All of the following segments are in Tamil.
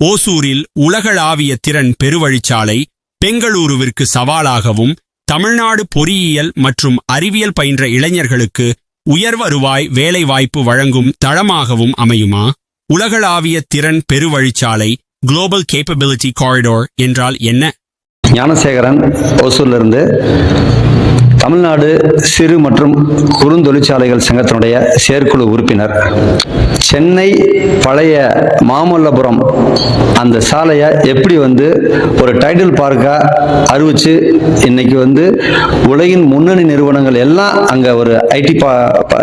ஓசூரில் உலகளாவிய திறன் பெருவழிச்சாலை பெங்களூருவிற்கு சவாலாகவும் தமிழ்நாடு பொறியியல் மற்றும் அறிவியல் பயின்ற இளைஞர்களுக்கு உயர்வருவாய் வேலைவாய்ப்பு வழங்கும் தளமாகவும் அமையுமா? உலகளாவிய திறன் பெருவழிச்சாலை குளோபல் கேப்பபிலிட்டி காரிடோர் என்றால் என்ன? ஞானசேகரன் ஓசூர்லிருந்து தமிழ்நாடு சிறு மற்றும் குறுந்தொழிற்சாலைகள் சங்கத்தினுடைய செயற்குழு உறுப்பினர். சென்னை பழைய மாமல்லபுரம் அந்த சாலையை எப்படி வந்து ஒரு டைட்டில் பார்க்காக அறிவிச்சு இன்னைக்கு வந்து உலகின் முன்னணி நிறுவனங்கள் எல்லாம் அங்கே ஒரு ஐடி பா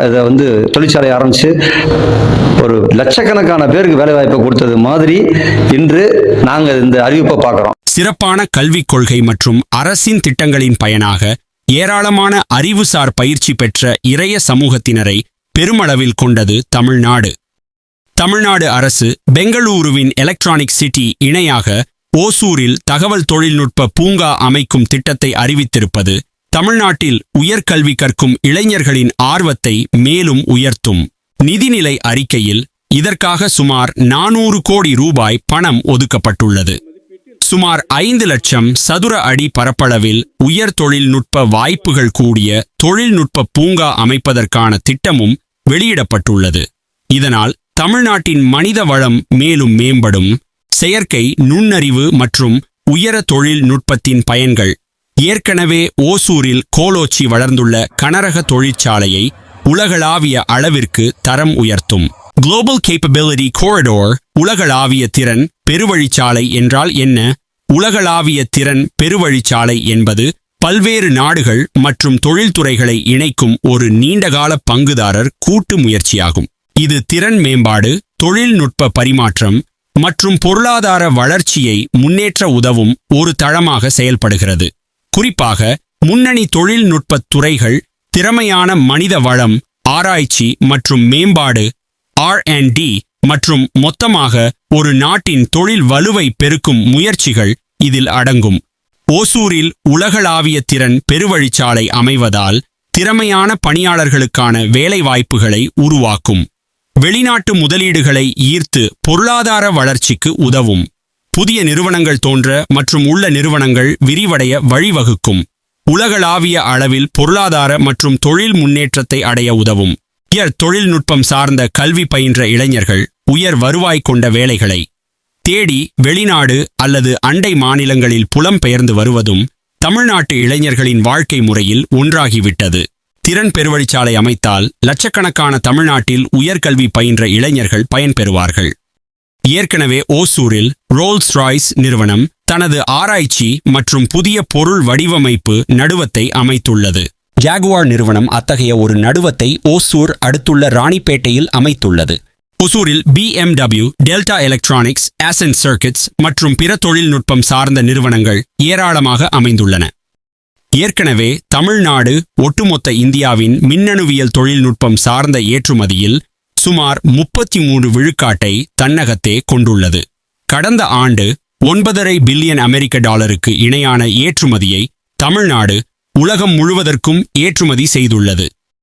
இதை வந்து தொழிற்சாலை ஆரம்பித்து ஒரு லட்சக்கணக்கான பேருக்கு வேலைவாய்ப்பை கொடுத்தது மாதிரி இன்று நாங்கள் இந்த அறிவிப்பை பார்க்குறோம். சிறப்பான கல்விக் கொள்கை மற்றும் அரசின் திட்டங்களின் பயனாக ஏராளமான அறிவுசார் பயிற்சி பெற்ற இறைய சமூகத்தினரை பெருமளவில் கொண்டது தமிழ்நாடு. தமிழ்நாடு அரசு பெங்களூருவின் எலக்ட்ரானிக் சிட்டி இணையாக ஓசூரில் தகவல் தொழில்நுட்ப பூங்கா அமைக்கும் திட்டத்தை அறிவித்திருப்பது தமிழ்நாட்டில் உயர்கல்வி கற்கும் இளைஞர்களின் ஆர்வத்தை மேலும் உயர்த்தும். நிதிநிலை அறிக்கையில் இதற்காக சுமார் நானூறு கோடி ரூபாய் பணம் ஒதுக்கப்பட்டுள்ளது. சுமார் ஐந்து லட்சம் சதுர அடி பரப்பளவில் உயர் தொழில்நுட்ப வாய்ப்புகள் கூடிய தொழில்நுட்ப பூங்கா அமைப்பதற்கான திட்டமும் வெளியிடப்பட்டுள்ளது. இதனால் தமிழ்நாட்டின் மனித வளம் மேலும் மேம்படும். செயற்கை நுண்ணறிவு மற்றும் உயர தொழில்நுட்பத்தின் பயன்கள். ஏற்கனவே ஓசூரில் கோலோச்சி வளர்ந்துள்ள கனரக தொழிற்சாலையை உலகளாவிய அளவிற்கு தரம் உயர்த்தும். குளோபல் கேப்பபிலிட்டி கோரிடோர் உலகளாவிய திறன் பெருவழிச்சாலை என்றால் என்ன? உலகளாவிய திறன் பெருவழிச்சாலை என்பது பல்வேறு நாடுகள் மற்றும் தொழில்துறைகளை இணைக்கும் ஒரு நீண்டகால பங்குதாரர் கூட்டு முயற்சியாகும். இது திறன் மேம்பாடு தொழில்நுட்ப பரிமாற்றம் மற்றும் பொருளாதார வளர்ச்சியை முன்னேற்ற உதவும் ஒரு தளமாக செயல்படுகிறது. குறிப்பாக முன்னணி தொழில்நுட்பத் துறைகள் திறமையான மனித வளம் ஆராய்ச்சி மற்றும் மேம்பாடு R&D மற்றும் மொத்தமாக ஒரு நாட்டின் தொழில் வலுவை பெருக்கும் முயற்சிகள் இதில் அடங்கும். ஓசூரில் உலகளாவிய திறன் பெருவழிச்சாலை அமைவதால் திறமையான பணியாளர்களுக்கான வேலைவாய்ப்புகளை உருவாக்கும். வெளிநாட்டு முதலீடுகளை ஈர்த்து பொருளாதார வளர்ச்சிக்கு உதவும். புதிய நிறுவனங்கள் தோன்ற மற்றும் உள்ள நிறுவனங்கள் விரிவடைய வழிவகுக்கும். உலகளாவிய அளவில் பொருளாதார மற்றும் தொழில் முன்னேற்றத்தை அடைய உதவும். இயர் தொழில்நுட்பம் சார்ந்த கல்வி பயின்ற இளைஞர்கள் உயர் வருவாய் கொண்ட வேலைகளை தேடி வெளிநாடு அல்லது அண்டை மாநிலங்களில் புலம்பெயர்ந்து வருவதும் தமிழ்நாட்டு இளைஞர்களின் வாழ்க்கை முறையில் ஒன்றாகிவிட்டது. திறன் பெருவழிச்சாலை அமைத்தால் லட்சக்கணக்கான தமிழ்நாட்டில் உயர்கல்வி பயின்ற இளைஞர்கள் பயன்பெறுவார்கள் ஏற்கனவே ஓசூரில் ரோல்ஸ் ராய்ஸ் நிறுவனம் தனது ஆராய்ச்சி மற்றும் புதிய பொருள் வடிவமைப்பு நடுவத்தை அமைத்துள்ளது. ஜாகுவார் நிறுவனம் அத்தகைய ஒரு நடுவத்தை ஓசூர் அடுத்துள்ள ராணிப்பேட்டையில் அமைத்துள்ளது. ஒசூரில் பிஎம்டபிள்யூ டெல்டா எலக்ட்ரானிக்ஸ் ஆசன் சர்க்கிட்ஸ் மற்றும் பிற தொழில்நுட்பம் சார்ந்த நிறுவனங்கள் ஏராளமாக அமைந்துள்ளன. ஏற்கனவே தமிழ்நாடு ஒட்டுமொத்த இந்தியாவின் மின்னணுவியல் தொழில்நுட்பம் சார்ந்த ஏற்றுமதியில் சுமார் முப்பத்தி மூன்று விழுக்காட்டை தன்னகத்தே கொண்டுள்ளது. கடந்த ஆண்டு ஒன்பதரை பில்லியன் அமெரிக்க டாலருக்கு இணையான ஏற்றுமதியை தமிழ்நாடு உலகம் முழுவதற்கும் ஏற்றுமதி செய்துள்ளது.